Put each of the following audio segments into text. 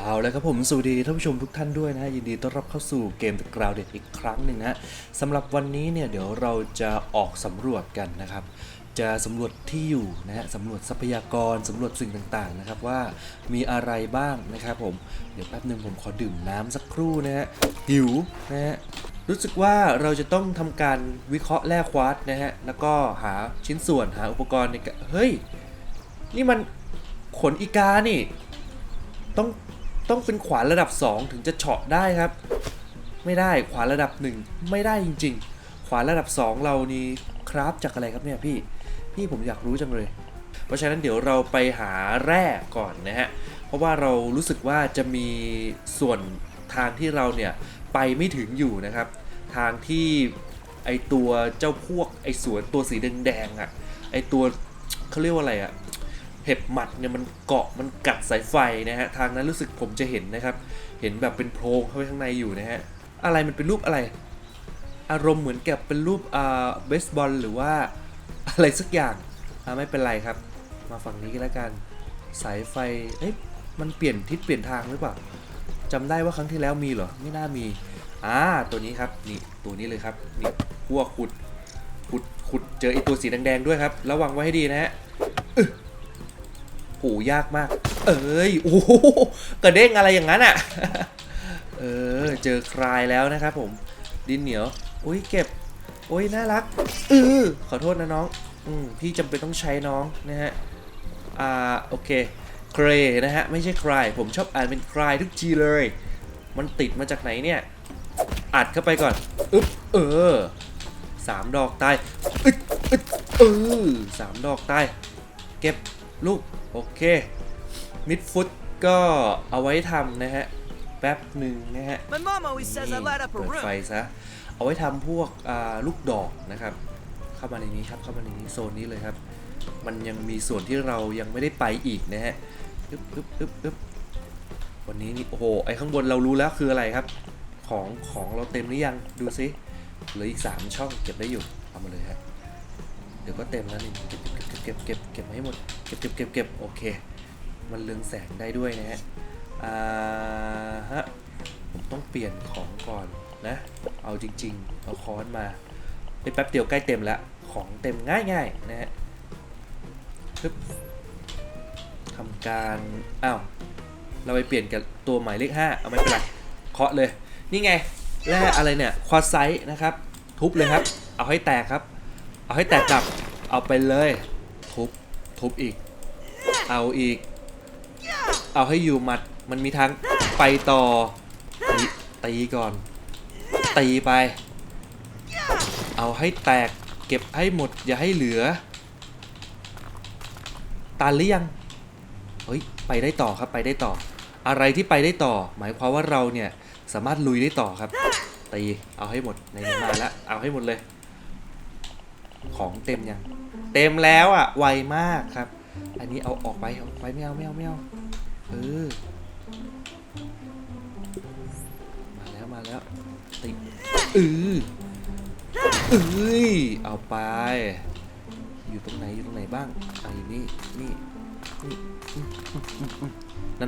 เอาล้วครับผมสวัสดีท่านผู้ชมทุกท่านด้วยนะฮะยินดีต้อนรับเข้าสู่เกม The Grounded อีกครั้งหนึ่งนะฮะสำหรับวันนี้เนี่ยเดี๋ยวเราจะออกสำรวจกันนะครับ จะสำรวจที่อยู่นะฮะสำรวจทรัพยากรสำรวจสิ่งต่างๆนะครับว่ามีอะไรบ้างนะครับผมเดี๋ยวแป๊บหนึ่งผมขอดื่มน้ำสักครู่นะฮะหิวนะฮะรู้สึกว่าเราจะต้องทำการวิเคราะห์แร่ควาร์ตนะฮะแล้วก็หาชิ้นส่วนหาอุปกรณ์ในการเฮ้ยนี่มันขนอีกานี่ ต้อง ต้องเป็นขวานระดับ 2 ถึงจะเฉาะได้ครับ ไม่ได้ขวานระดับ 1 ไม่ได้จริง ๆ ขวานระดับ 2 เรานี่คราฟจากอะไรครับเนี่ยพี่พี่ผมอยากรู้จังเลย เพราะฉะนั้นเดี๋ยวเราไปหาแร่ก่อนนะฮะเพราะว่าเรารู้สึกว่าจะมีส่วนทางที่เราเนี่ยไปไม่ถึงอยู่นะครับ ทางที่ไอตัวเจ้าพวกไอสวนตัวสีแดงๆอะ่ะไอตัวเขาเรียกว่าอะไรอะ่ะ เห็บหมัดเนี่ยมันเกาะมันกัดสายไฟนะฮะทางนั้นรู้สึกผมจะเห็นนะครับ เห็นแบบเป็นโพรงเข้าไปข้างในอยู่นะฮะอะไรมันเป็นรูปอะไร อารมณ์เหมือนกับเป็นรูปอ่าเบสบอลหรือว่าอะไรสักอย่างอ่าไม่เป็นไรครับ มาฝั่งนี้กันแล้วกันสายไฟเอ๊ะมันเปลี่ยนทิศเปลี่ยนทางหรือเปล่าจำได้ว่าครั้งที่แล้วมีเหรอไม่น่ามีอ่าตัวนี้ครับนี่ตัวนี้เลยครับนี่พวกขุดขุดขุดเจอไอตัวสีแดงๆด้วยครับ ระวังไว้ให้ดีนะฮะ หยากมาก เอ้ยโอ้โหกระเด้งอะไรอย่างนั้นอะ เออ เจอคลายแล้วนะครับผม ดินเหนียว อุ้ยเก็บโอ้ยน่ารัก เออ ขอโทษนะน้อง อืมพี่จำเป็นต้องใช้น้องนะฮะ อ่า โอเคเครนะฮะ ไม่ใช่คลาย ผมชอบอ่านเป็นคลายทุกทีเลย มันติดมาจากไหนเนี่ย อัดเข้าไปก่อน อึ๊บ เออ สามดอกตาย อึ๊ดอึ๊ดเออสามดอกตาย เก็บลูก โอเคมิดฟุตก็เอาไว้ทำนะฮะ แป๊บหนึ่งนะฮะ My mom always says I light up a เปิดไฟ room. ซะ เอาไว้ทำพวกอ่าลูกดอกนะครับ เข้ามาในนี้ครับ เข้ามาในนี้โซนนี้เลยครับ มันยังมีส่วนที่เรายังไม่ได้ไปอีกนะฮะอึ๊บอึ๊บอึ๊บอึ๊บวันนี้นี่โอ้โห ไอข้างบนเรารู้แล้วคืออะไรครับ ของของเราเต็มหรือยัง ดูซิเหลืออีก 3 ช่องเก็บได้อยู่ เอามาเลยฮะ เดี๋ยวก็เต็มแล้วนี่เก็บเก็บเก็บเก็บมาให้หมด เก็บเก็บเก็บเก็บโอเค มันเรืองแสงได้ด้วยนะฮะ อ่าฮะ ผมต้องเปลี่ยนของก่อนนะ เอาจริง ๆ เอาค้อนมาไปแป๊บเดียวใกล้เต็มแล้วของเต็มง่ายๆนะฮะปึ๊บทำการ อ้าว เราไปเปลี่ยนกับตัวหมายเลข5เอาไม่เป็นไร เคาะเลย นี่ไง แร่อะไรเนี่ย ควอไซต์นะครับ ทุบเลยครับ เอาให้แตกครับ เอาให้แตกกลับ เอาไปเลย ทุบทุบอีก เอาอีก เอาให้อยู่หมัด มันมีทางไปต่อตีตีก่อน ตีไป เอาให้แตก เก็บให้หมด อย่าให้เหลือ ตันหรือยัง เฮ้ย ไปได้ต่อครับ ไปได้ต่อ อะไรที่ไปได้ต่อ หมายความว่าเราเนี่ยสามารถลุยได้ต่อครับ ตี เอาให้หมด ในนี้มาแล้ว เอาให้หมดเลย ของเต็มยัง เต็มแล้วอะ ไวมากครับ อันนี้เอาออกไปเอาออกไปไม่เอาไม่เอาไม่เอาเออมาแล้วมาแล้วติดเออเอ้ยเอาไป อยู่ตรงไหนอยู่ตรงไหนบ้างไอ้นี่นี่นี่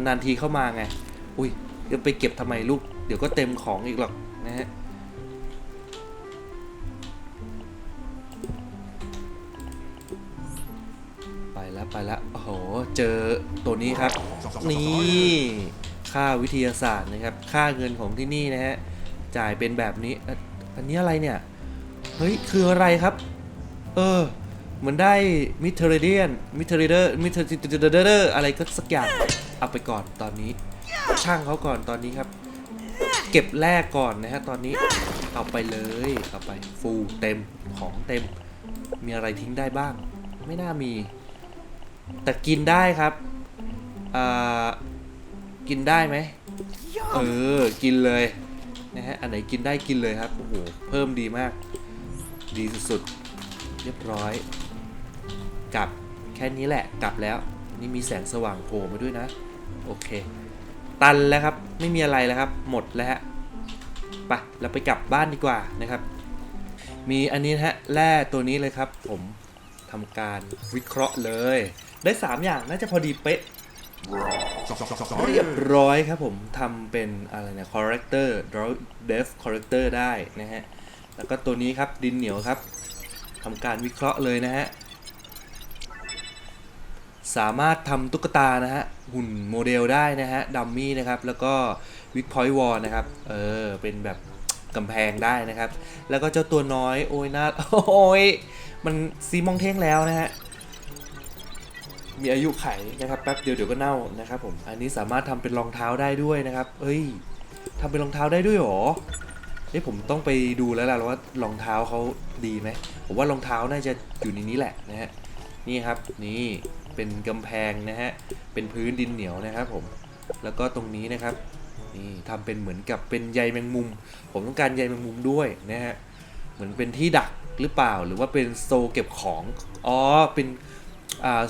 นานๆทีเข้ามาไง อุ้ยเดี๋ยวไปเก็บทำไมลูก เดี๋ยวก็เต็มของอีกหรอกนะฮะ ไปแล้วไปแล้วโอ้โห เจอตัวนี้ครับ นี่ค่าวิทยาศาสตร์นะครับ ค่าเงินของที่นี่นะฮะ จ่ายเป็นแบบนี้อะอันนี้อะไรเนี่ย เฮ้ย คืออะไรครับ เออ เหมือนได้มิเทอร์เดียน มิเทอร์เดอร์ มิเทอร์เดอร์ อะไรก็สักอย่าง เอาไปก่อนตอนนี้ ช่างเขาก่อนตอนนี้ครับ เก็บแรกก่อนนะฮะตอนนี้ เอาไปเลย เอาไป ฟูลเต็ม ของเต็ม มีอะไรทิ้งได้บ้าง ไม่น่ามี แต่กินได้ครับอ่ากินได้ไหมเออ กินเลยนะฮะ อันไหนกินได้กินเลยครับ โอ้โห เพิ่มดีมาก ดีสุดๆ เรียบร้อย กลับ แค่นี้แหละ กลับแล้ว นี่มีแสงสว่างโผล่มาด้วยนะ โอเค ตันแล้วครับ ไม่มีอะไรแล้วครับ หมดแล้วฮะ ไป เราไปกลับบ้านดีกว่านะครับ มีอันนี้นะฮะ แร่ตัวนี้เลยครับ ผมทำการวิเคราะห์เลย ได้ 3 อย่างน่าจะพอดีเป๊ะ เรียบร้อยครับผมทำเป็นอะไรเนี่ย character draw def character ได้นะฮะ แล้วก็ตัวนี้ครับดินเหนียวครับทำการวิเคราะห์เลยนะฮะ สามารถทำตุ๊กตานะฮะ หุ่นโมเดลได้นะฮะดัมมี่นะครับ แล้วก็วิกพอยต์วอลนะครับ เออ เป็นแบบกำแพงได้นะครับ แล้วก็เจ้าตัวน้อย โอ้ยน่าโอ้ยมันซีมองเท่งแล้วนะฮะ มีอายุไขนะครับแป๊บเดียวเดี๋ยวก็เน่านะครับผมอันนี้สามารถทำเป็นรองเท้าได้ด้วยนะครับ เอ้ยทำเป็นรองเท้าได้ด้วยหรอเอ้ยผมต้องไปดูแล้วล่ะว่ารองเท้าเขาดีไหมผมว่ารองเท้าน่าจะอยู่ในนี้แหละนะฮะนี่ครับนี่เป็นกำแพงนะฮะเป็นพื้นดินเหนียวนะครับผมแล้วก็ตรงนี้นะครับนี่ทำเป็นเหมือนกับเป็นใยแมงมุม ผมต้องการใยแมงมุมด้วยนะฮะเหมือนเป็นที่ดักหรือเปล่าหรือว่าเป็นโซเก็บของอ๋อเป็น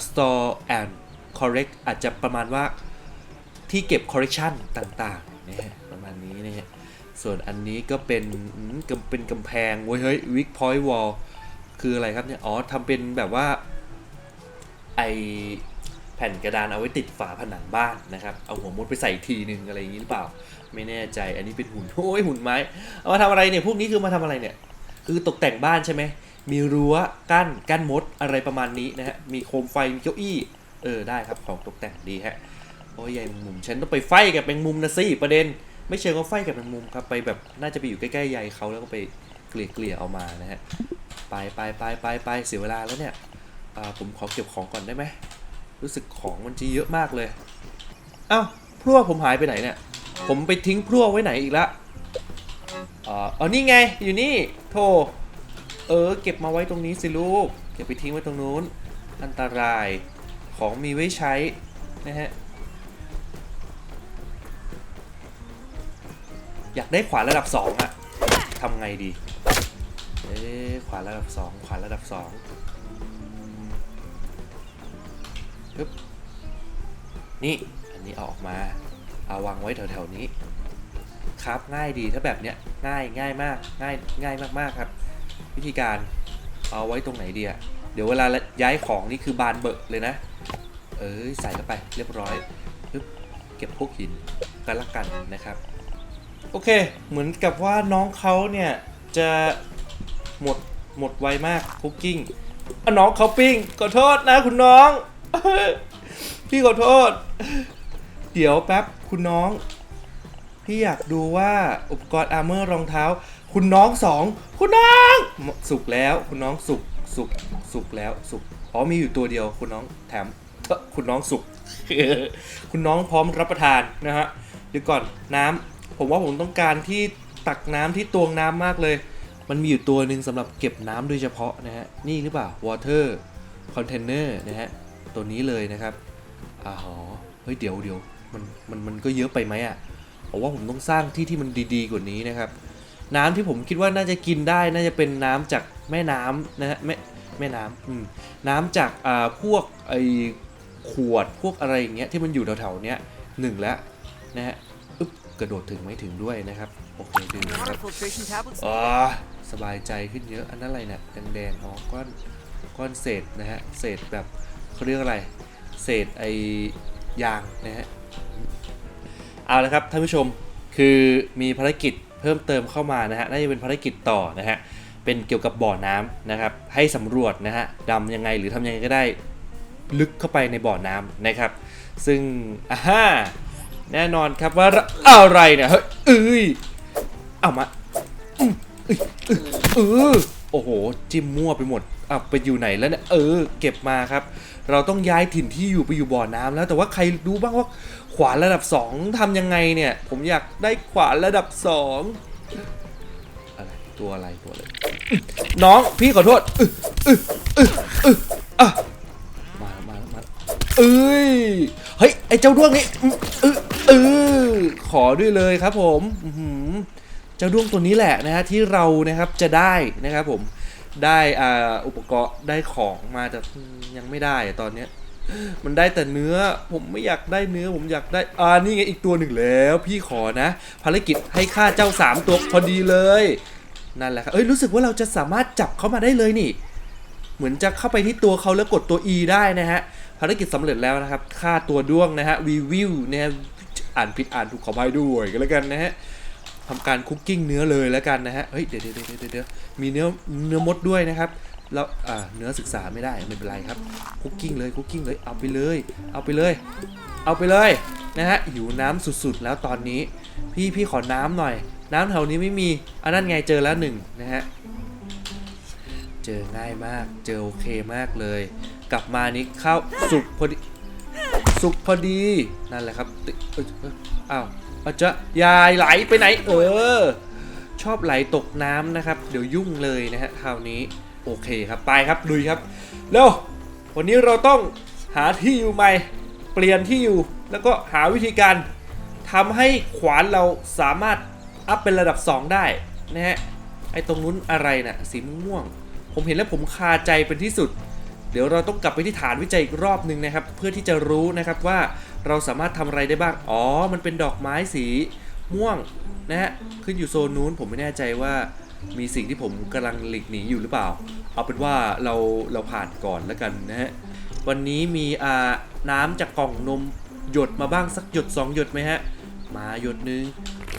store and correct อาจจะประมาณว่าที่เก็บ correction ต่างๆนะฮะประมาณนี้นะฮะส่วนอันนี้ก็เป็นเป็นกำแพงเว้ยเฮ้ย weak point wall คืออะไรครับเนี่ย อ๋อทำเป็นแบบว่าไอแผ่นกระดานเอาไว้ติดฝาผนังบ้านนะครับ เอาหัวมดไปใส่ทีหนึ่งอะไรอย่างนี้หรือเปล่า ไม่แน่ใจ อันนี้เป็นหุ่น โอ้ยหุ่นไม้ เอามาทำอะไรเนี่ย พวกนี้คือมาทำอะไรเนี่ย คือตกแต่งบ้านใช่ไหม มีรั้วกั้นกั้นมดอะไรประมาณนี้นะฮะ มีโคมไฟ มีเก้าอี้ เออได้ครับของตกแต่งดีฮะ โอ้ยใหญ่มุมฉันต้องไปไฟกับแมงมุมนะสิประเด็น ไม่เชิงว่าไฟกับแมงมุมครับไปแบบน่าจะไปอยู่ใกล้ๆใยเขาแล้วก็ไปเกลี่ยเกลี่ยๆเอามานะฮะ ไปไปไปไปไปเสียเวลาแล้วเนี่ยอ่าผมขอเก็บของก่อนได้ไหมรู้สึกของมันจะเยอะมากเลย เอ้าพลั่วผมหายไปไหนเนี่ย ผมไปทิ้งพลั่วไว้ไหนอีกละอ๋ออ๋อนี่ไงอยู่นี่โท เออ เก็บมาไว้ตรงนี้สิลูก เก็บไปทิ้งไว้ตรงนู้น อันตราย ของมีไว้ใช้ นะฮะ อยากได้ขวานระดับสองอะทำไงดี เอ๊ขวานระดับสองขวานระดับสองปึ๊บ นี่ อันนี้เอาออกมา เอาวางไว้แถวๆนี้ ครับง่ายดีถ้าแบบเนี้ย ง่ายง่ายมาก ง่ายง่ายมากๆครับ วิธีการเอาไว้ตรงไหนดีอะเดี๋ยวเวลาย้ายของนี่คือบานเบิกเลยนะ เอ้ยใส่เข้าไปเรียบร้อยปึ๊บเก็บพวกหินกันละกันนะครับ โอเค เหมือนกับว่าน้องเขาเนี่ยจะหมดหมดไวมากคุกกิ้งอะน้องเขาปิ้งขอโทษนะคุณน้อง พี่ขอโทษ เดี๋ยวแป๊บคุณน้อง พี่อยากดูว่าอุปกรณ์อาร์เมอร์รองเท้า คุณน้องสองคุณน้อง สุกแล้ว คุณน้องสุกสุกสุกแล้วสุกอ๋อมีอยู่ตัวเดียว คุณน้องแถมเอ้อคุณน้องสุกคุณน้องพร้อมรับประทานนะฮะเดี๋ยวก่อนน้ำผมว่าผมต้องการที่ตักน้ำที่ตวงน้ำมากเลย มันมีอยู่ตัวหนึ่งสำหรับเก็บน้ำโดยเฉพาะนะฮะนี่หรือเปล่า water container นะฮะตัวนี้เลยนะครับอ๋อเฮ้ยเดี๋ยวเดี๋ยวมันมันมันก็เยอะไปไหมอะผมว่าผมต้องสร้างที่ที่มันดีๆกว่านี้นะครับ น้ำที่ผมคิดว่าน่าจะกินได้น่าจะเป็นน้ำจากแม่น้ำนะฮะแม่แม่น้ำอืมน้ำจากอ่าพวกไอขวดพวกอะไรอย่างเงี้ยที่มันอยู่แถวๆเนี้ยหนึ่งแล้วนะฮะอึ๊บกระโดดถึงไม่ถึงด้วยนะครับโอเคดึงนะครับ Water filtration tablets. อ๋อสบายใจขึ้นเยอะอันนั้นอะไรเนี่ยแดงๆอ๋อก้อนก้อนเศษนะฮะเศษแบบเขาเรียกอะไร เศษไอยางนะฮะเอาละครับท่านผู้ชมคือมีภารกิจ เพิ่มเติมเข้ามานะฮะน่าจะเป็นภารกิจต่อนะฮะเป็นเกี่ยวกับบ่อน้ำนะครับ ให้สำรวจนะฮะดำยังไงหรือทำยังไงก็ได้ลึกเข้าไปในบ่อน้ำนะครับ ซึ่งอ่าฮ่าแน่นอนครับว่าอะไรเนี่ยเฮ้ยเอ้ยเอามาเออโอ้โห จิ้มมั่วไปหมด อะไปอยู่ไหนแล้วเนี่ยเออ เก็บมาครับ เราต้องย้ายถิ่นที่อยู่ไปอยู่บ่อน้ำแล้วแต่ว่าใครรู้บ้างว่าขวานระดับ 2ทำยังไงเนี่ย ผมอยากได้ขวานระดับ 2 อะไรตัวอะไรตัวอะไรน้องพี่ขอโทษอึอึอึอึอะมามามาเอ้ยเฮ้ยไอ้เจ้าด้วงนี่เออเออขอด้วยเลยครับผมหือเจ้าด้วงตัวนี้แหละนะฮะที่เรานะครับจะได้นะครับผม ได้อ่าอุปกรณ์ได้ของมาแต่ยังไม่ได้ตอนเนี้ย มันได้แต่เนื้อ ผมไม่อยากได้เนื้อผมอยากได้ อ่านี่ไงอีกตัวหนึ่งแล้ว พี่ขอนะ ภารกิจให้ฆ่าเจ้าสามตัวพอดีเลย นั่นแหละครับเอ้ยรู้สึกว่าเราจะสามารถจับเขามาได้เลยนี่ เหมือนจะเข้าไปที่ตัวเขาแล้วกดตัว E ได้นะฮะภารกิจสำเร็จแล้วนะครับฆ่าตัวด้วงนะฮะวีวิวนะฮะอ่านผิดอ่านถูกขออภัยด้วยกันแล้วกันนะฮะ ทำการคุกกิ้งเนื้อเลยแล้วกันนะฮะ เฮ้ยเดี๋ยวเดี๋ยวเดี๋ยวเดี๋ยวมีเนื้อเนื้อมดด้วยนะครับ แล้วอ่าเนื้อศึกษาไม่ได้ไม่เป็นไรครับ คุกกิ้งเลยคุกกิ้งเลย เอาไปเลย เอาไปเลย เอาไปเลยนะฮะ หิวน้ำสุดๆ แล้วตอนนี้ พี่พี่ขอน้ำหน่อย น้ำแถวนี้ไม่มีอันนั้นไงเจอแล้วหนึ่งนะฮะ เจอง่ายมาก เจอโอเคมากเลย กลับมานี้เข้าสุกพอดี สุกพอดี นั่นแหละครับติอ้าว อาจจะยายไหลไปไหน เออ ชอบไหลตกน้ำนะครับ เดี๋ยวยุ่งเลยนะฮะคราวนี้โอเคครับไปครับลุยครับเร็ววันนี้เราต้องหาที่อยู่ใหม่ เปลี่ยนที่อยู่แล้วก็หาวิธีการทำให้ขวานเราสามารถอัพเป็นระดับ 2 ได้นะฮะไอ้ตรงนู้นอะไรนะ่ะสีม่วง ผมเห็นแล้วผมคาใจเป็นที่สุด เดี๋ยวเราต้องกลับไปที่ฐานวิจัยอีกรอบหนึ่งนะครับ เพื่อที่จะรู้นะครับว่าเราสามารถทำอะไรได้บ้าง อ๋อ มันเป็นดอกไม้สีม่วงนะฮะ ขึ้นอยู่โซนนู้นผมไม่แน่ใจว่ามีสิ่งที่ผมกำลังหลีกหนีอยู่หรือเปล่า เอาเป็นว่าเราเราผ่านก่อนแล้วกันนะฮะ วันนี้มีอ่าน้ำจากกล่องนมหยดมาบ้างสักหยดสองหยดไหมฮะ มาหยดนึง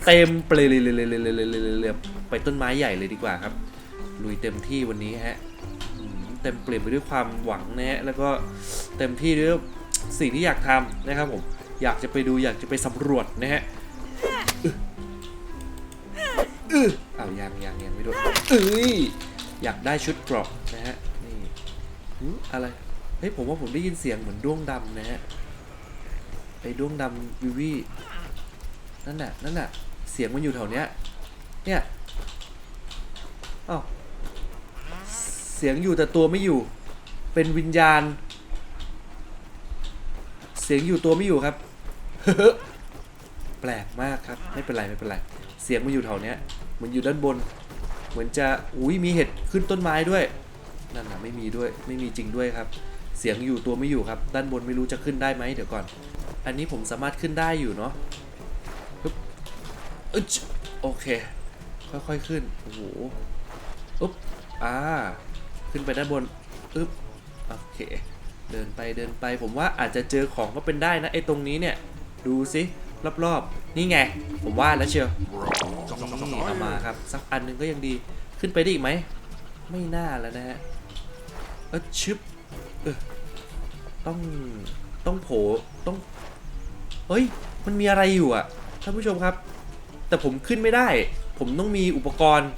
เต็มเปลยเลยเลยเลยเลยเลยเลยเลยไปต้นไม้ใหญ่เลยดีกว่าครับ ลุยเต็มที่วันนี้ฮะ เต็มเปลี่ยนไปด้วยความหวังนะฮะแล้วก็เต็มที่ด้วยสิ่งที่อยากทำนะครับผมอยากจะไปดูอยากจะไปสำรวจนะฮะอึ๊ะอึ๊ะอ้ายังยังยังไม่โด้วยเอ้ยอยากได้ชุดเกรอบนะฮะนี่อะไรเฮ้ยผมว่าผมได้ยินเสียงเหมือนด้วงดำนะฮะไอ้ด้วงดำวิวีนั่นน่ะนั่นน่ะเสียงมันอยู่แถวเนี้ยเนี่ยอ้าว สียงอยู่แต่ตัวไม่อยู่ เป็นวิญญาณ เสียงอยู่ตัวไม่อยู่ครับ แปลกมากครับ ไม่เป็นไรไม่เป็นไร เสียงมันอยู่แถวเนี้ยเหมือนอยู่ด้านบน เหมือนจะอุ้ยมีเห็ดขึ้นต้นไม้ด้วยนั่นนะไม่มีด้วยไม่มีจริงด้วยครับ เสียงอยู่ตัวไม่อยู่ครับ ด้านบนไม่รู้จะขึ้นได้ไหมเดี๋ยวก่อน อันนี้ผมสามารถขึ้นได้อยู่เนาะปึ๊บอึ๊โอเค ค่อยๆขึ้นโอ้โหอุ๊บอ่า ขึ้นไปด้านบนอึ๊บโอเค เดินไปเดินไปผมว่าอาจจะเจอของก็เป็นได้นะไอ้ตรงนี้เนี่ย ดูสิรอบๆ นี่ไง ผมว่าแล้วเชียวนี่เอามาครับ สักอันหนึงก็ยังดีขึ้นไปได้อีกไหม ไม่น่าแล้วนะฮะเออชึบเออต้องต้องโผล่ต้องเฮ้ย มันมีอะไรอยู่อะท่านผู้ชมครับ แต่ผมขึ้นไม่ได้ ผมต้องมีอุปกรณ์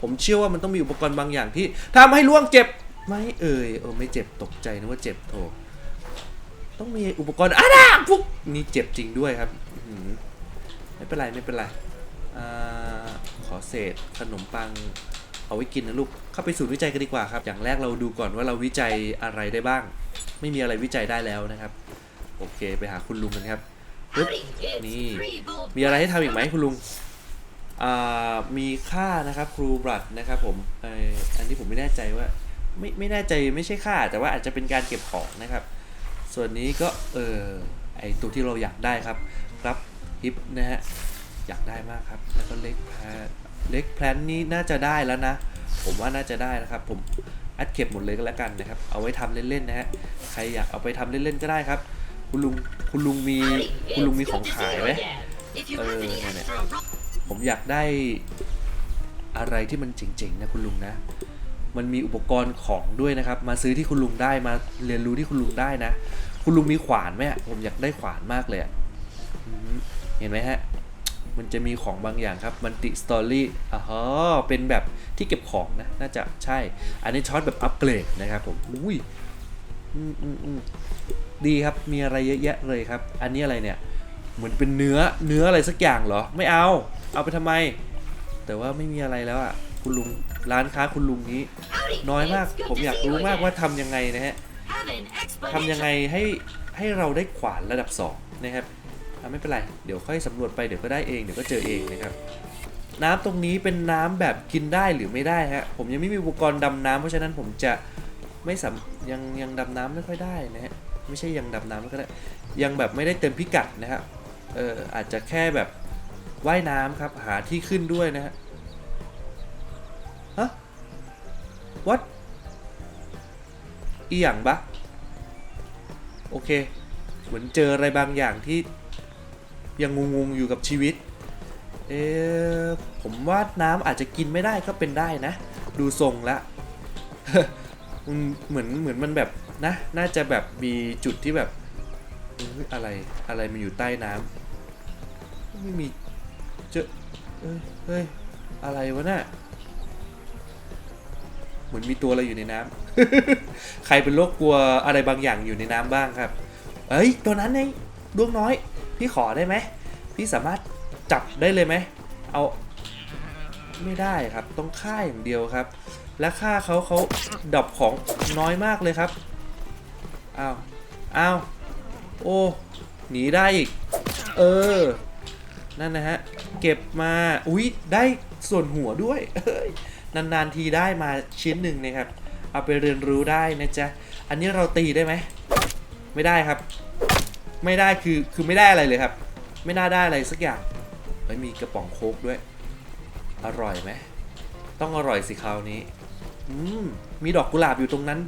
ผมเชื่อว่ามันต้องมีอุปกรณ์บางอย่างที่ทำให้ล่วงเจ็บไหมเอ่ยเออไม่เจ็บตกใจนึกว่าเจ็บโถต้องมีอุปกรณ์อะนะฟุกนี่เจ็บจริงด้วยครับอื้อหือไม่เป็นไรไม่เป็นไรอ่าขอเศษขนมปังเอาไว้กินนะลูก เข้าไปศูนย์วิจัยกันดีกว่าครับ อย่างแรกเราดูก่อนว่าเราวิจัยอะไรได้บ้าง ไม่มีอะไรวิจัยได้แล้วนะครับ โอเคไปหาคุณลุงกันครับปึ๊บนี่ มีอะไรให้ทำอีกไหมคุณลุงอ่า มีค่านะครับครูบรัดนะครับผมเอออันนี้ผมไม่แน่ใจว่าไม่ไม่แน่ใจไม่ใช่ค่า แต่ว่าอาจจะเป็นการเก็บของนะครับ ส่วนนี้ก็เออไอตัวที่เราอยากได้ครับครับฮิปนะฮะอยากได้มากครับแล้วก็เล็กแพลเล็กแพลนนี้น่าจะได้แล้วนะผมว่าน่าจะได้นะครับผมอัดเก็บหมดเลยก็แล้วกันนะครับ เอาไว้ทำเล่นๆนะฮะใครอยากเอาไปทำเล่นๆก็ได้ครับ คุณลุงคุณลุงมีคุณลุงมีของขายไหมเออเนี่ย ผมอยากได้อะไรที่มันเจ๋งๆนะคุณลุงนะ มันมีอุปกรณ์ของด้วยนะครับ มาซื้อที่คุณลุงได้มาเรียนรู้ที่คุณลุงได้นะ คุณลุงมีขวานไหมผมอยากได้ขวานมากเลยเห็นไหมฮะ มันจะมีของบางอย่างครับมันติสตอรี่อ๋อเป็นแบบที่เก็บของนะ น่าจะใช่ อันนี้ช็อตแบบอัปเกรดนะครับผมอุ้ยอืมอืมดีครับ มีอะไรเยอะแยะเลยครับ อันนี้อะไรเนี่ย เหมือนเป็นเนื้อเนื้ออะไรสักอย่างเหรอ ไม่เอา เอาไปทำไม แต่ว่าไม่มีอะไรแล้วอะคุณลุงร้านค้าคุณลุงนี้ น้อยมาก ผมอยากรู้มากว่าทำยังไงนะฮะทำยังไงให้ให้เราได้ขวานระดับสองนะครับไม่เป็นไร เดี๋ยวค่อยสำรวจไปเดี๋ยวก็ได้เองเดี๋ยวก็เจอเองนะครับน้ำตรงนี้เป็นน้ำแบบกินได้หรือไม่ได้ฮะผมยังไม่มีอุปกรณ์ดำน้ำเพราะฉะนั้นผมจะไม่สำยังยังดำน้ำไม่ค่อยได้นะฮะไม่ใช่ยังดำน้ำไม่ค่อยได้ยังแบบไม่ได้เต็มพิกัดนะฮะ เอออาจจะแค่แบบว่ายน้ำครับ หาที่ขึ้นด้วยนะฮะฮะ what อีหยังบะโอเค เหมือนเจออะไรบางอย่างที่ยังงงๆอยู่กับชีวิต เอ๊ะผมว่าน้ำอาจจะกินไม่ได้ก็เป็นได้นะ ดูทรงละมันเหมือนเหมือนมันแบบนะ น่าจะแบบมีจุดที่แบบเอ้ยอะไรอะไรมันอยู่ใต้น้ำ ไม่มีเจอเอ้ยเฮ้ยอะไรวะน่ะเหมือนมีตัวอะไรอยู่ในน้ำใครเป็นโรคกลัวอะไรบางอย่างอยู่ในน้ำบ้างครับ เอ้ย ตัวนั้นไงดวงน้อย พี่ขอได้ไหม พี่สามารถจับได้เลยไหม เอา ไม่ได้ครับ ต้องฆ่าอย่างเดียวครับ และฆ่าเขาเขาดับของน้อยมากเลยครับ อ้าว อ้าว โอ้ หนีได้อีก เออ นั่นนะฮะ เก็บมา อุ๊ยได้ส่วนหัวด้วย นานๆทีได้มาชิ้นหนึ่งนะครับ เอาไปเรียนรู้ได้นะจ๊ะ อันนี้เราตีได้ไหม ไม่ได้ครับ ไม่ได้คือ คือไม่ได้อะไรเลยครับ ไม่น่าได้อะไรสักอย่างไม่มีกระป๋องโค้กด้วย อร่อยไหม ต้องอร่อยสิคราวนี้ อืม มีดอกกุหลาบอยู่ตรงนั้น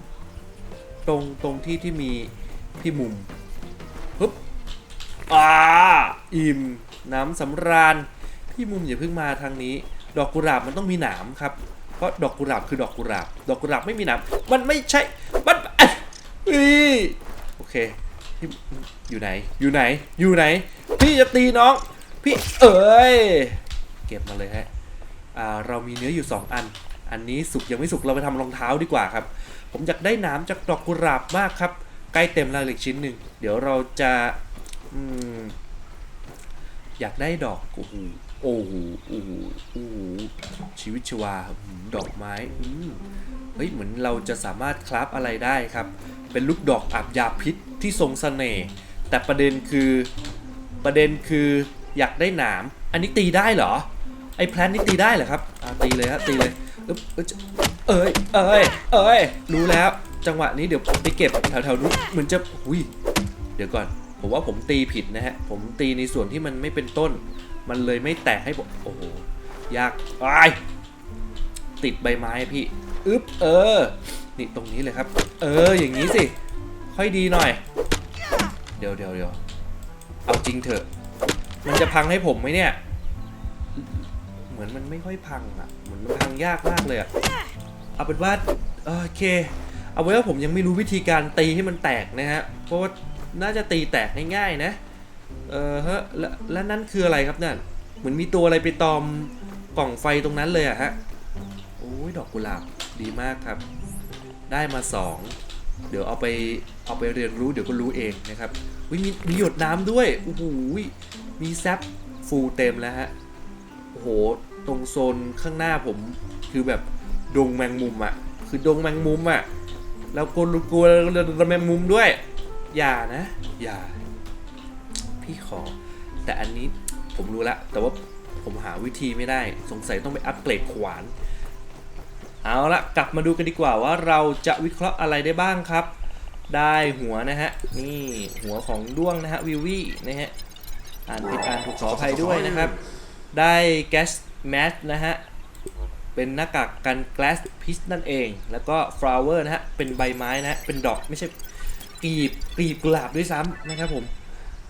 ตรง ตรงที่ที่มีพี่มุมปึ๊บ อ่าอิ่มน้ำสำราญ พี่มุมอย่าเพิ่งมาทางนี้ ดอกกุหลาบมันต้องมีหนามครับ เพราะดอกกุหลาบคือดอกกุหลาบ ดอกกุหลาบไม่มีหนามมันไม่ใช่ มันอีโอเคพี่อยู่ไหน อยู่ไหน อยู่ไหน พี่จะตีน้อง พี่เอ้ยเก็บมาเลยฮะ อ่า เรามีเนื้ออยู่ 2 อัน อันนี้สุกยังไม่สุก เราไปทำรองเท้าดีกว่าครับ ผมอยากได้หน้ำจากดอกกุหลาบมากครับ ใกล้เต็มแล้วเหล็กชิ้นหนึ่ง เดี๋ยวเราจะ อืม อยากได้ดอกโอ้โหโอ้โหโอ้โหโอ้โหชีวิตชีวาอืมดอกไม้อืมเฮ้ยเหมือนเราจะสามารถคราฟอะไรได้ครับ เป็นลูกดอกอาบยาพิษที่ทรงเสน่ห์แต่ประเด็นคือประเด็นคืออยากได้หนาม อันนี้ตีได้เหรอ ไอ้แพลนนี่ตีได้เหรอครับอ่าตีเลยครับตีเลยอึ๊บอึ๊บเอ้ยเอ้ยเอ้ยรู้แล้ว จังหวะนี้เดี๋ยวไปเก็บแถวๆนู้นเหมือนจะอุ้ยเดี๋ยวก่อน ผมว่าผมตีผิดนะฮะ ผมตีในส่วนที่มันไม่เป็นต้น มันเลยไม่แตกให้ผมโอ้โห ยากไอ้ายติดใบไม้พี่ อึ๊บ เออ นี่ตรงนี้เลยครับ เออ อย่างนี้สิ ค่อยดีหน่อย เดี๋ยวเดี๋ยวเดี๋ยวเอาจริงเถอะ มันจะพังให้ผมไหมเนี่ย เหมือนมันไม่ค่อยพังอะ เหมือนมันพังยากมากเลยอะ เอาเป็นว่า โอเค เอาไว้ว่าผมยังไม่รู้วิธีการตีให้มันแตกนะฮะ เพราะว่า น่าจะตีแตกง่ายๆนะ เออฮะแล้วแล้วนั่นคืออะไรครับนั่นเหมือนมีตัวอะไรไปตอมกล่องไฟตรงนั้นเลยอะฮะ โอ้ยดอกกุหลาบดีมากครับ ได้มาสองเดี๋ยวเอาไปเอาไปเรียนรู้เดี๋ยวก็รู้เองนะครับวิมีมีหยดน้ำด้วยโอ้โหมีแซปฟูลเต็มแล้วฮะ โอ้โห ตรงโซนข้างหน้าผมคือแบบดงแมงมุมอะคือดงแมงมุมอะแล้วกลัวกลัวแมงมุมด้วย อย่านะ อย่า พี่ขอ แต่อันนี้ผมรู้แล้วแต่ว่าผมหาวิธีไม่ได้ สงสัยต้องไปอัปเกรดขวาน เอาละกลับมาดูกันดีกว่าว่าเราจะวิเคราะห์อะไรได้บ้างครับ ได้หัวนะฮะ นี่หัวของด้วงนะฮะวิวี่นะฮะ อ่านผิดอ่านถูกขออภัยด้วยนะครับ ได้แก๊สแมสนะฮะเป็นหน้ากากกันแกลสพิษนั่นเอง แล้วก็ฟลาวเวอร์นะฮะ เป็นใบไม้นะฮะ เป็นดอกไม่ใช่ กลีบกลีบกุหลาบด้วยซ้ำนะครับผม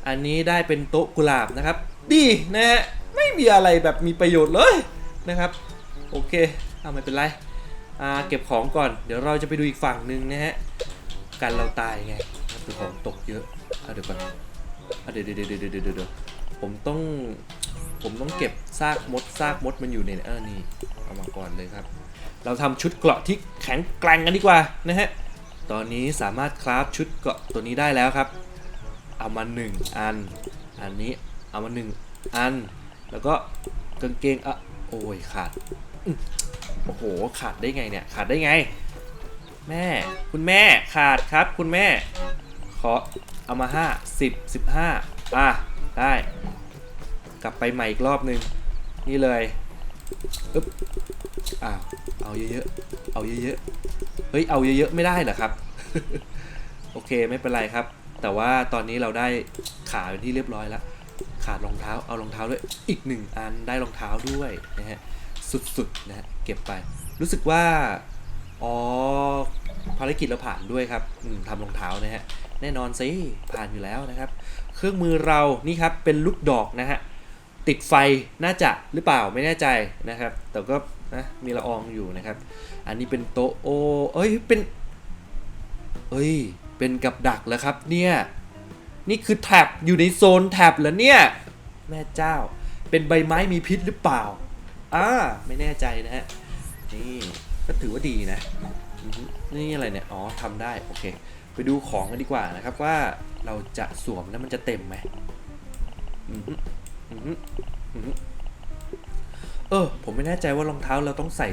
อันนี้ได้เป็นโต๊ะกุหลาบนะครับ ดีนะฮะไม่มีอะไรแบบมีประโยชน์เลยนะครับ โอเคเอาไม่เป็นไรอ่าเก็บของก่อน เดี๋ยวเราจะไปดูอีกฝั่งหนึ่งนะฮะกันเราตายไงคือของตกเยอะเอะเดี๋ยวก่อนอะเดี๋ยวเดี๋ยวเดี๋ยวเดี๋ยวเดี๋ยวเดี๋ยวผมต้องผมต้องเก็บซากมดซากมดมันอยู่ในเออนี่เอามาก่อนเลยครับ เราทำชุดเกราะที่แข็งแกร่งกันดีกว่านะฮะ ตอนนี้สามารถคราฟชุดเกาะตัวนี้ได้แล้วครับ เอามาหนึ่งอัน อันนี้เอามาหนึ่งอัน แล้วก็กางเกงอะโอ้ยขาด โอ้โห ขาดได้ไงเนี่ย ขาดได้ไง แม่ คุณแม่ ขาดครับ คุณแม่ ขอ เอามาห้าสิบสิบห้าอะ ได้ กลับไปใหม่อีกรอบนึง นี่เลย อึ๊บอ้าวเอาเยอะๆ เอาเยอะๆ เฮ้ย เอาเยอะๆ ไม่ได้เหรอครับ โอเค ไม่เป็นไรครับ แต่ว่าตอนนี้เราได้ขาเป็นที่เรียบร้อยแล้ว ขาดรองเท้า เอารองเท้าด้วย อีกหนึ่งอัน ได้รองเท้าด้วยนะฮะ สุดๆ นะฮะ เก็บไป รู้สึกว่า อ๋อ ภารกิจเราผ่านด้วยครับอืมทำรองเท้านะฮะ แน่นอนสิ ผ่านอยู่แล้วนะครับ เครื่องมือเรา นี่ครับ เป็นลูกดอกนะฮะ ติดไฟน่าจะหรือเปล่าไม่แน่ใจนะครับ แต่ก็นะมีละอองอยู่นะครับ อันนี้เป็นโต๊ะโอเอ้ยเป็นเอ้ยเป็นกับดักแล้วครับเนี่ยนี่คือแท็บอยู่ในโซนแท็บแล้วเนี่ยแม่เจ้า เป็นใบไม้มีพิษหรือเปล่าอ่าไม่แน่ใจนะฮะนี่ก็ถือว่าดีนะนี่อะไรเนี่ยอ๋อทำได้โอเค ไปดูของกันดีกว่านะครับว่าเราจะสวมแล้วมันจะเต็มไหม อือฮึอือฮึอือฮึเออ ผมไม่แน่ใจว่ารองเท้าเราต้องใส่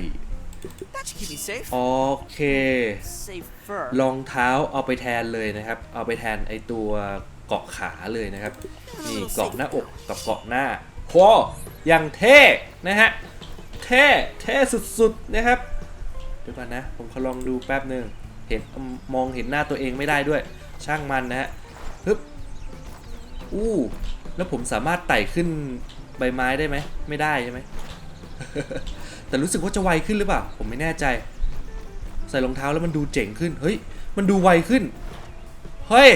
That should keep me safe. โอเค Safer. รองเท้าเอาไปแทนเลยนะครับ เอาไปแทนไอตัวเกาะขาเลยนะครับ นี่เกาะหน้าอกกับเกาะหน้าโหอย่างเท่นะฮะ เท่ เท่สุดๆนะครับ เดี๋ยวก่อนนะ ผมขอลองดูแป๊บหนึ่งเห็นมองเห็นหน้าตัวเองไม่ได้ด้วย ช่างมันนะฮะ ฮึบ อู้ แล้วผมสามารถไต่ขึ้นใบไม้ได้ไหม ไม่ได้ใช่ไหม แต่รู้สึกว่าจะไวขึ้นหรือเปล่า ผมไม่แน่ใจ ใส่รองเท้าแล้วมันดูเจ๋งขึ้น เฮ้ย มันดูไวขึ้น เฮ้ย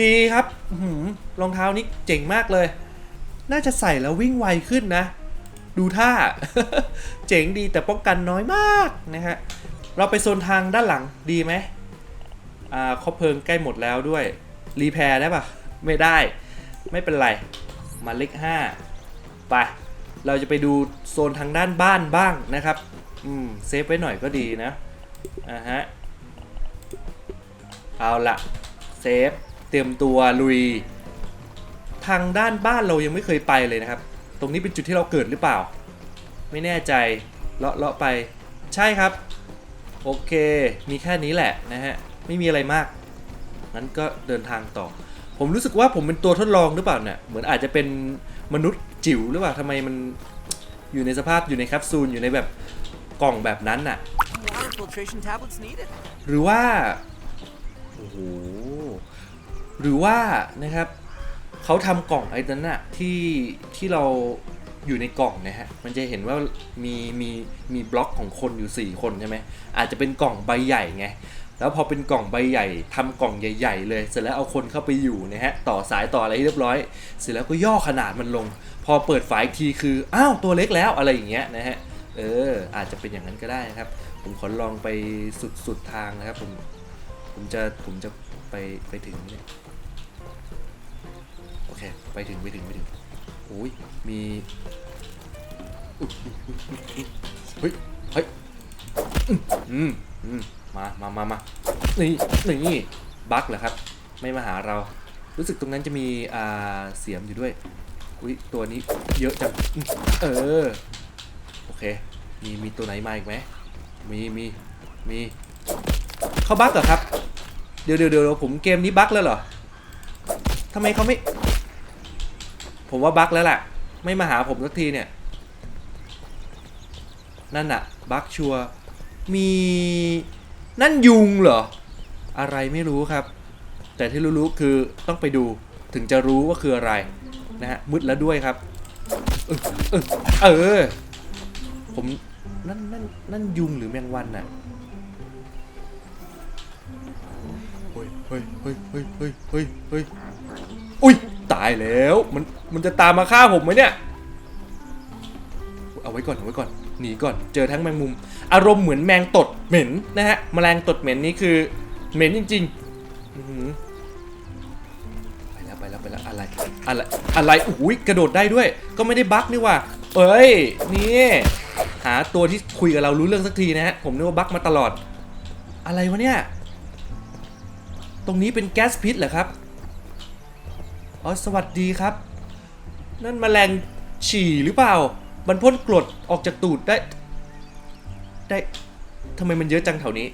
ดีครับหือรองเท้านี้เจ๋งมากเลย น่าจะใส่แล้ววิ่งไวขึ้นนะ ดูท่า เจ๋งดีแต่ป้องกันน้อยมากนะฮะ เราไปโซนทางด้านหลังดีไหมอ่าคบเพลิงใกล้หมดแล้วด้วย รีแพร์ได้ปะไม่ได้ ไม่เป็นไร มาเลขห้าไป เราจะไปดูโซนทางด้านบ้านบ้างนะครับ อืม เซฟไว้หน่อยก็ดีนะ อ่าฮะ เอาละเซฟ เตรียมตัวลุย ทางด้านบ้านเรายังไม่เคยไปเลยนะครับ ตรงนี้เป็นจุดที่เราเกิดหรือเปล่า ไม่แน่ใจ เลาะเลาะไป ใช่ครับ โอเค มีแค่นี้แหละนะฮะ ไม่มีอะไรมาก งั้นก็เดินทางต่อ ผมรู้สึกว่าผมเป็นตัวทดลองหรือเปล่าเนี่ยเหมือนอาจจะเป็นมนุษย์จิ๋วหรือเปล่าทำไมมันอยู่ในสภาพอยู่ในแคปซูลอยู่ในแบบกล่องแบบนั้นน่ะ หรือว่าโอ้โหหรือว่านะครับเขาทำกล่องไอ้นั้นน่ะที่ที่เราอยู่ในกล่องนะฮะมันจะเห็นว่ามีมีมีบล็อกของคนอยู่ 4 คนใช่ไหมอาจจะเป็นกล่องใบใหญ่ไง แล้วพอเป็นกล่องใบใหญ่ทำกล่องใหญ่ ๆ เลย เสร็จแล้วเอาคนเข้าไปอยู่นะฮะต่อสายต่ออะไรเรียบร้อย เสร็จแล้วก็ย่อขนาดมันลง พอเปิดฝาอีกทีคืออ้าวตัวเล็กแล้วอะไรอย่างเงี้ยนะฮะเอออาจจะเป็นอย่างนั้นก็ได้นะครับ ผมขอลองไปสุดสุดทางนะครับผมผมจะผมจะไปไปถึงเนี่ยโอเคไปถึงไปถึงไปถึงโอ้ยมีอุ๊ยเฮ้ยเฮ้ยอืมอืม มามามามานี่นี่บั๊กเหรอครับ ไม่มาหาเรา รู้สึกตรงนั้นจะมีอ่าเสียมอยู่ด้วย อุ้ยตัวนี้เยอะจัง เออ โอเค มีมีตัวไหนมาอีกไหม มีมีมี เขาบั๊กเหรอครับ เดี๋ยวเดี๋ยวเดี๋ยวผมเกมนี้บั๊กแล้วเหรอทำไมเขาไม่ ผมว่าบั๊กแล้วแหละ ไม่มาหาผมสักทีเนี่ย นั่นอะบั๊กชัวร์มี นั่นยุงเหรอ อะไรไม่รู้ครับ แต่ที่รู้ๆคือต้องไปดูถึงจะรู้ว่าคืออะไรนะฮะมืดแล้วด้วยครับ เออเออเออผมนั่นนั่นนั่นยุงหรือแมงวันน่ะเฮ้ยเฮ้ยเฮ้ยเฮ้ยเฮ้ยเฮ้ยเฮ้ยอุ้ยตายแล้ว มันมันจะตามมาฆ่าผมไหมเนี่ย เอาไว้ก่อนเอาไว้ก่อนหนีก่อนเจอทั้งแมงมุม อารมณ์เหมือนแมงตดเหม็นนะฮะแมลงตดเหม็นนี่คือเหม็นจริงๆไปแล้วไปแล้วไปแล้วอะไรอะไรอะไรอุ้ยกระโดดได้ด้วย ก็ไม่ได้บั๊กนี่ว่า เอ้ยนี่หาตัวที่คุยกับเรารู้เรื่องสักทีนะฮะผมนึกว่าบั๊กมาตลอด อะไรวะเนี่ยตรงนี้เป็นแก๊สพิษเหรอครับอ๋อสวัสดีครับ นั่นแมลงฉี่หรือเปล่า มันพ่นกรดออกจากตูดได้ ได้ทำไมมันเยอะจังแถวนี้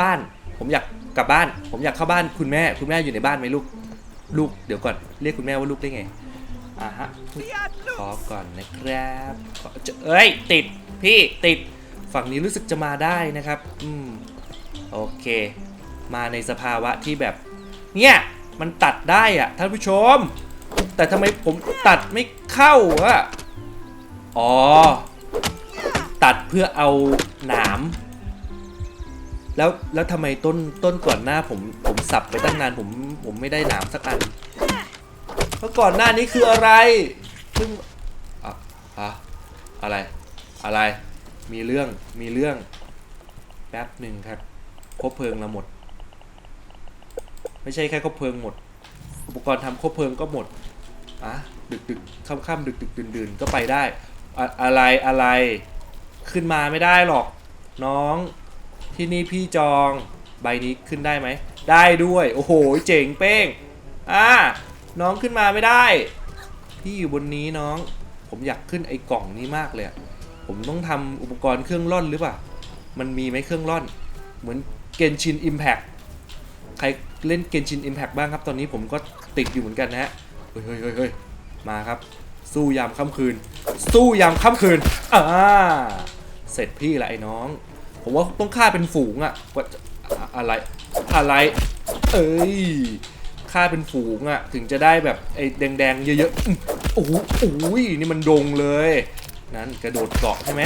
บ้าน ผมอยากกลับบ้าน ผมอยากเข้าบ้านคุณแม่ คุณแม่อยู่ในบ้านไหมลูก ลูก เดี๋ยวก่อน เรียกคุณแม่ว่าลูกได้ไง อ่าฮะ ขอก่อนนะครับขอเอ้ย ติด พี่ติด ฝั่งนี้รู้สึกจะมาได้นะครับ อืม โอเค มาในสภาวะที่แบบ เนี่ย มันตัดได้อะท่านผู้ชม แต่ทำไมผมตัดไม่เข้าอะ อ๋อ ตัดเพื่อเอาหนาม แล้วแล้วทำไมต้นต้นก่อนหน้าผมผมสับไปตั้งนานผมผมไม่ได้หนามสักอันเพราะก่อนหน้านี้คืออะไรเพิ่งอะอะอะไร อะไร มีเรื่องมีเรื่อง แป๊บหนึ่งครับคบเพลิงเราหมด ไม่ใช่แค่คบเพลิงหมด อุปกรณ์ทำคบเพลิงก็หมดอะดึกดึกค่ำค่ำดึกดึกดื่นดื่นก็ไปได้ อะอะไรอะไร ขึ้นมาไม่ได้หรอก น้องที่นี่พี่จองใบนี้ขึ้นได้ไหม ได้ด้วย โอ้โห เจ๋งเป้งอ่าน้องขึ้นมาไม่ได้ พี่อยู่บนนี้น้อง ผมอยากขึ้นไอ้กล่องนี้มากเลยอะผมต้องทำอุปกรณ์เครื่องร่อนหรือเปล่า มันมีไหมเครื่องร่อน เหมือนเกนชินอิมแพคใครเล่นเกนชินอิมแพคบ้างครับ ตอนนี้ผมก็ติดอยู่เหมือนกันนะฮะ เฮ้ยเฮ้ยเฮ้ยเฮ้ยมาครับ สู้ยามค่ำคืน สู้ยามค่ำคืนอ่าเสร็จพี่ละไอ้น้อง ผมว่าต้องฆ่าเป็นฝูงอะว่าอะไรอะไร เอ้ยฆ่าเป็นฝูงอะถึงจะได้แบบไอ้แดงๆเยอะๆโอ้โหโอ้ยนี่มันดงเลย นั้นกระโดดเกาะใช่ไหม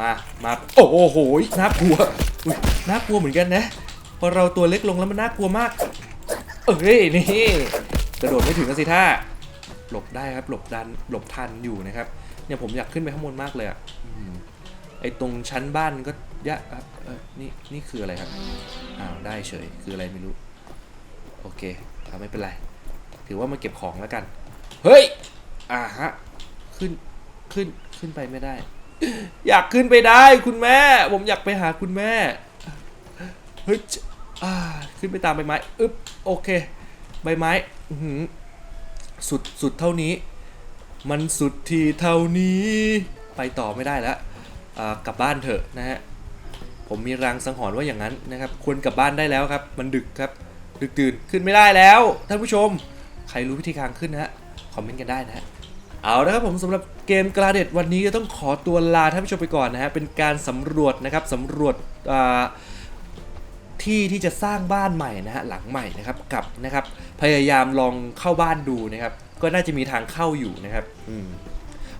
มามาโอ้โหน่ากลัวน่ากลัวเหมือนกันนะพอเราตัวเล็กลงแล้วมันน่ากลัวมาก เอ้ยนี่กระโดดไม่ถึงกันสิท่า หลบได้ครับหลบดันหลบทันอยู่นะครับเนี่ยผมอยากขึ้นไปข้างบนมากเลยอะไอตรงชั้นบ้านก็ยะอะเออนี่นี่คืออะไรครับอ้าวได้เฉยคืออะไรไม่รู้โอเคเอาไม่เป็นไร ถือว่ามาเก็บของแล้วกัน เฮ้ยอ่าฮะขึ้นขึ้นขึ้นไปไม่ได้ อยากขึ้นไปได้คุณแม่ ผมอยากไปหาคุณแม่เฮ้ยอ่าขึ้นไปตามใบไม้อึ๊บโอเค ใบไม้ อื้อหือ สุดสุดเท่านี้ มันสุดที่เท่านี้ ไปต่อไม่ได้แล้วกลับบ้านเถอะนะฮะผมมีรางสังหรณ์ว่าอย่างนั้นนะครับ ควรกลับบ้านได้แล้วครับ มันดึกครับ ดึกตื่นขึ้นไม่ได้แล้วท่านผู้ชม ใครรู้วิธีการขึ้นนะฮะคอมเมนต์กันได้นะฮะเอาละครับผมสำหรับเกมกราเดตวันนี้ก็ต้องขอตัวลาท่านผู้ชมไปก่อนนะฮะเป็นการสำรวจนะครับสำรวจอ่า ที่ที่จะสร้างบ้านใหม่นะฮะหลังใหม่นะครับกับนะครับพยายามลองเข้าบ้านดูนะครับ ก็น่าจะมีทางเข้าอยู่นะครับอืม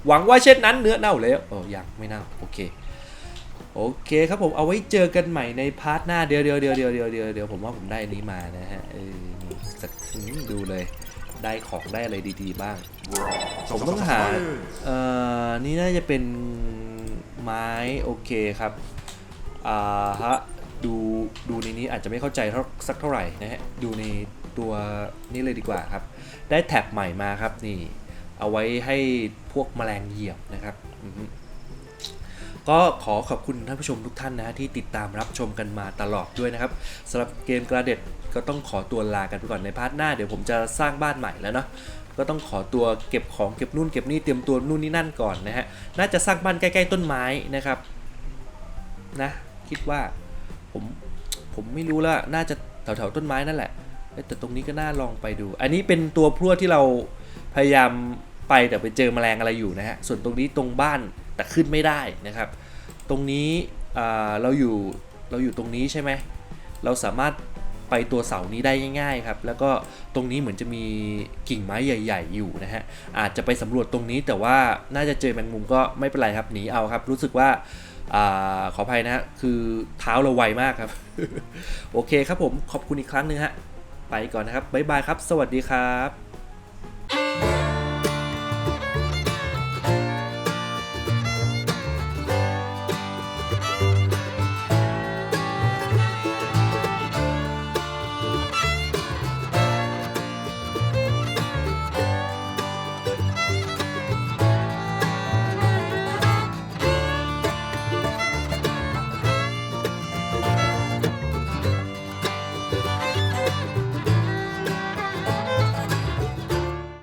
หวังว่าเช่นนั้นเนื้อเน่าแล้วเออยังไม่เน่าโอเคโอเคครับผมเอาไว้เจอกันใหม่ในพาร์ทหน้าเดี๋ยวเดี๋ยวเดี๋ยวเดี๋ยวเดี๋ยวเดี๋ยวเดี๋ยวผมว่าผมได้อันนี้มานะฮะเออนี่สักดูเลยได้ของได้อะไรดีๆบ้าง ผมต้องหาเอ่อนี่น่าจะเป็นไม้โอเคครับอ่าฮะ ดูดูในนี้อาจจะไม่เข้าใจเท่าสักเท่าไหร่นะฮะดูในตัวนี้เลยดีกว่าครับ ได้แท็บใหม่มาครับนี่ เอาไว้ให้พวกแมลงเหยียบนะครับก็ขอขอบคุณท่านผู้ชมทุกท่านนะฮะที่ติดตามรับชมกันมาตลอดด้วยนะครับสำหรับเกมกระเด็ดก็ต้องขอตัวลากันไปก่อนในพาร์ทหน้าเดี๋ยวผมจะสร้างบ้านใหม่แล้วเนาะก็ต้องขอตัวเก็บของเก็บนู่นเก็บนี่เตรียมตัวนู่นนี่นั่นก่อนนะฮะน่าจะสร้างบ้านใกล้ๆต้นไม้นะครับนะคิดว่า ผมผมไม่รู้ละน่าจะแถวๆต้นไม้นั่นแหละ แต่ตรงนี้ก็น่าลองไปดู อันนี้เป็นตัวพรวดที่เราพยายามไปแต่ไปเจอแมลงอะไรอยู่นะฮะ ส่วนตรงนี้ตรงบ้านแต่ขึ้นไม่ได้นะครับ ตรงนี้เราอยู่เราอยู่ตรงนี้ใช่ไหม เราสามารถไปตัวเสานี้ได้ง่ายๆครับ แล้วก็ตรงนี้เหมือนจะมีกิ่งไม้ใหญ่ ๆ อยู่นะฮะ อาจจะไปสำรวจตรงนี้แต่ว่าน่าจะเจอแมงมุมก็ไม่เป็นไรครับหนีเอาครับ รู้สึกว่า ขออภัยนะฮะคือเท้าเราไวมากครับ โอเคครับผมขอบคุณอีกครั้งหนึ่งฮะไปก่อนนะครับบ๊ายบายครับ สวัสดีครับ